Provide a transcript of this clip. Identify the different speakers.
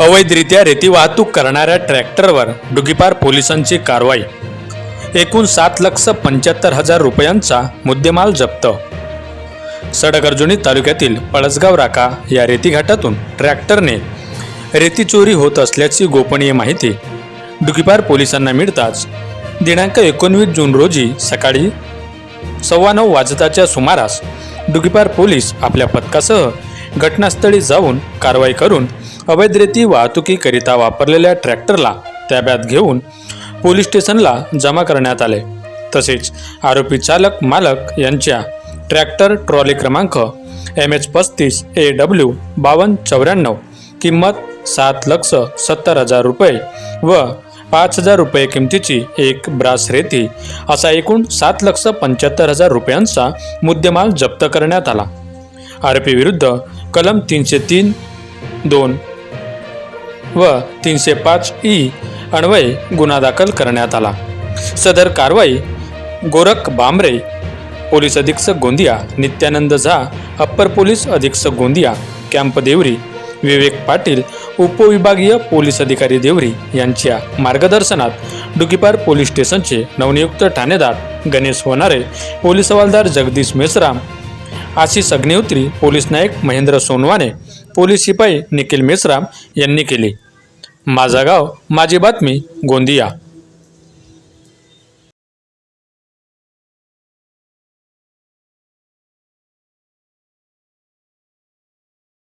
Speaker 1: अवैधरित्या रेती वाहतूक करणाऱ्या ट्रॅक्टरवर डुगीपार पोलिसांची कारवाई. एकूण सात लक्ष पंच्याहत्तर हजार रुपयांचा मुद्देमाल जप्त. सडगर्जुनी तालुक्यातील पळसगाव राका या रेतीघाटातून ट्रॅक्टरने रेती चोरी होत असल्याची गोपनीय माहिती डुगीपार पोलिसांना मिळताच दिनांक एकोणवीस जून रोजी सकाळी सव्वा नऊ वाजताच्या सुमारास डुगीपार पोलीस आपल्या पथकासह घटनास्थळी जाऊन कारवाई करून अवैध रेती वाहतुकीकरिता वापरलेल्या ट्रॅक्टरला ताब्यात घेऊन पोलीस स्टेशनला जमा करण्यात आले. तसेच आरोपी चालक मालक यांच्या ट्रॅक्टर ट्रॉली क्रमांक एम एच पस्तीस ए डब्ल्यू बावन्न चौऱ्याण्णव किंमत सात लक्ष सत्तर हजार रुपये व पाच हजार रुपये किमतीची एक ब्रास रेती असा एकूण सात लक्ष पंच्याहत्तर हजार रुपयांचा मुद्देमाल जप्त करण्यात आला. आरोपीविरुद्ध कलम तीनशे तीन दोन व तीनशे पाच ई अन्वये गुन्हा दाखल करण्यात आला. सदर कारवाई गोरख बांबरे पोलीस अधीक्षक गोंदिया नित्यानंद झा अप्पर पोलीस अधीक्षक गोंदिया कॅम्प देवरी विवेक पाटील उपविभागीय पोलीस अधिकारी देवरी यांच्या मार्गदर्शनात डुकीपार पोलीस स्टेशनचे नवनियुक्त ठाणेदार गणेश होणारे पोलीस हवालदार जगदीश मेसराम आशिष अग्निहोत्री पोलीस नायक महेंद्र सोनवाने पोलीस शिपाई निखिल मेश्राम यांनी केली. माझा गाव माझी बातमी गोंदिया.